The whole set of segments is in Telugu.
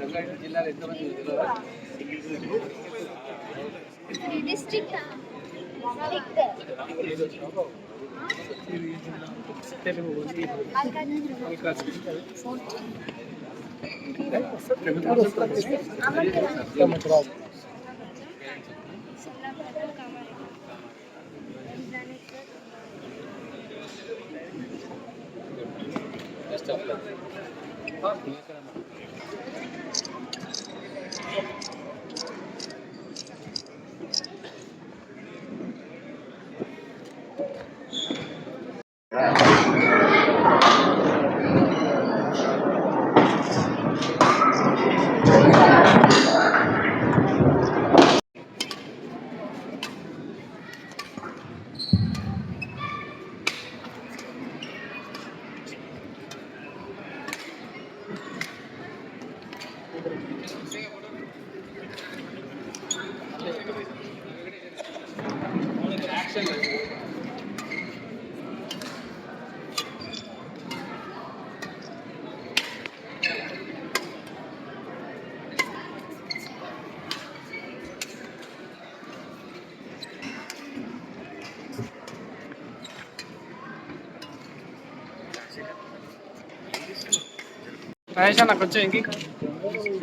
రంగారెడ్డి జిల్లాలో ఎంతమంది district Telugu Best of luck. Mahesh అన్న కొంచెం ఇంకి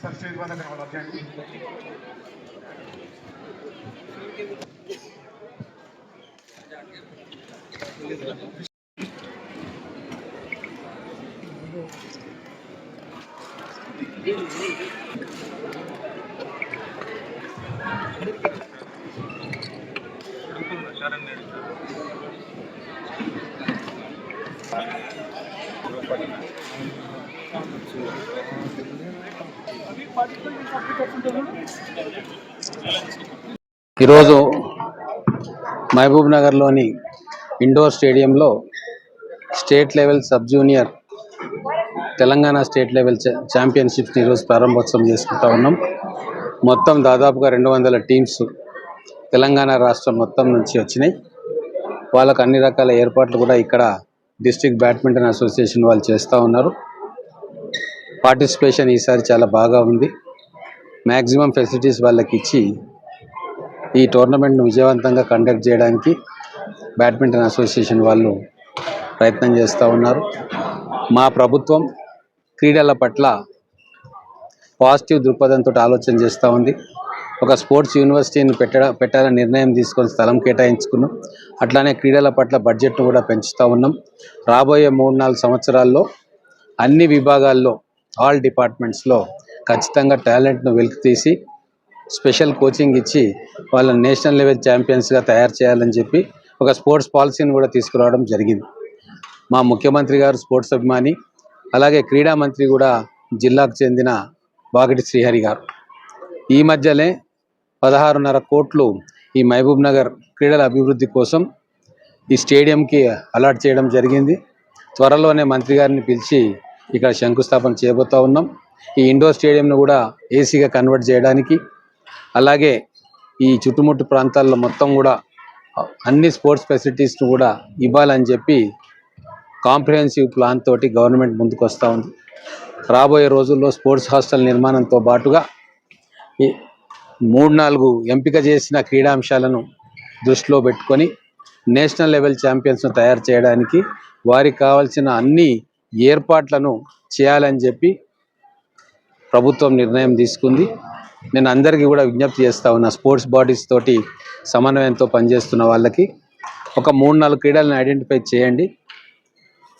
ఒకసారి స్టేజ్ వల్ల అర్జెంట్ ఈరోజు మహబూబ్ నగర్లోని ఇండోర్ స్టేడియంలో state level sub junior Telangana state level ఛాంపియన్షిప్స్ని ఈరోజు ప్రారంభోత్సవం చేసుకుంటా ఉన్నాం. మొత్తం దాదాపుగా రెండు వందల టీమ్స్ తెలంగాణ రాష్ట్రం మొత్తం నుంచి వచ్చినాయి. వాళ్ళకు అన్ని రకాల ఏర్పాట్లు కూడా ఇక్కడ డిస్ట్రిక్ట్ బ్యాడ్మింటన్ అసోసియేషన్ వాళ్ళు చేస్తూ ఉన్నారు. పార్టిసిపేషన్ ఈసారి చాలా బాగా ఉంది. మ్యాక్సిమం ఫెసిలిటీస్ వాళ్ళకి ఇచ్చి ఈ టోర్నమెంట్ను విజయవంతంగా కండక్ట్ చేయడానికి బ్యాడ్మింటన్ అసోసియేషన్ వాళ్ళు ప్రయత్నం చేస్తూ ఉన్నారు. మా ప్రభుత్వం క్రీడల పట్ల పాజిటివ్ దృక్పథంతో ఆలోచన చేస్తూ ఉంది. ఒక స్పోర్ట్స్ యూనివర్సిటీని పెట్టడం పెట్టాలని నిర్ణయం తీసుకొని స్థలం కేటాయించుకున్నాం. అట్లానే క్రీడల పట్ల బడ్జెట్ను కూడా పెంచుతూ ఉన్నాం. రాబోయే మూడు నాలుగు సంవత్సరాల్లో అన్ని విభాగాల్లో ఆల్ డిపార్ట్మెంట్స్లో ఖచ్చితంగా టాలెంట్ను వెలికి తీసి స్పెషల్ కోచింగ్ ఇచ్చి వాళ్ళని నేషనల్ లెవెల్ ఛాంపియన్స్గా తయారు చేయాలని చెప్పి ఒక స్పోర్ట్స్ పాలసీని కూడా తీసుకురావడం జరిగింది. మా ముఖ్యమంత్రి గారు స్పోర్ట్స్ అభిమాని అలాగే క్రీడా మంత్రి కూడా జిల్లాకు చెందిన బాగటి శ్రీహరి గారు. ఈ మధ్యనే పదహారున్నర కోట్లు ఈ మహబూబ్ నగర్ క్రీడల అభివృద్ధి కోసం ఈ స్టేడియంకి అలాట్ చేయడం జరిగింది. త్వరలోనే మంత్రి గారిని పిలిచి ఇక్కడ శంకుస్థాపన చేయబోతూ ఉన్నాం. ఈ ఇండోర్ స్టేడియంను కూడా ఏసీగా కన్వర్ట్ చేయడానికి అలాగే ఈ చుట్టుముట్టు ప్రాంతాల్లో మొత్తం కూడా అన్ని స్పోర్ట్స్ ఫెసిలిటీస్ను కూడా ఇవ్వాలని చెప్పి కాంప్రిహెన్సివ్ ప్లాన్ తోటి గవర్నమెంట్ ముందుకు వస్తూ ఉంది. రాబోయే రోజుల్లో స్పోర్ట్స్ హాస్టల్ నిర్మాణంతో పాటుగా ఈ మూడు నాలుగు ఎంపిక చేసిన క్రీడాంశాలను దృష్టిలో పెట్టుకొని నేషనల్ లెవెల్ ఛాంపియన్స్ను తయారు చేయడానికి వారికి కావాల్సిన అన్ని ఏర్పాట్లను చేయాలని చెప్పి ప్రభుత్వం నిర్ణయం తీసుకుంది. నేను అందరికీ కూడా విజ్ఞప్తి చేస్తా ఉన్నా స్పోర్ట్స్ బాడీస్ తోటి సమన్వయంతో పనిచేస్తున్న వాళ్ళకి. ఒక మూడు నాలుగు క్రీడలను ఐడెంటిఫై చేయండి.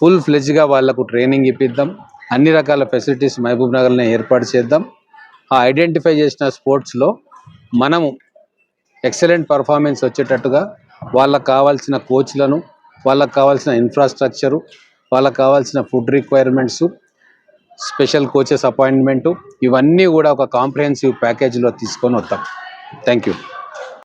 ఫుల్ ఫ్లెజ్గా వాళ్ళకు ట్రైనింగ్ ఇప్పిద్దాం. అన్ని రకాల ఫెసిలిటీస్ మహబూబ్ నగర్లో ఏర్పాటు చేద్దాం. ఆ ఐడెంటిఫై చేసిన స్పోర్ట్స్లో మనము ఎక్సలెంట్ పర్ఫార్మెన్స్ వచ్చేటట్టుగా వాళ్ళకు కావాల్సిన కోచ్లను వాళ్ళకు కావాల్సిన ఇన్ఫ్రాస్ట్రక్చరు వాళ్ళకి కావాల్సిన food requirements special coaches appointment ఇవన్నీ కూడా ఒక కాంప్రహెన్సివ్ ప్యాకేజీలో తీసుకొని వస్తాం థ్యాంక్ యూ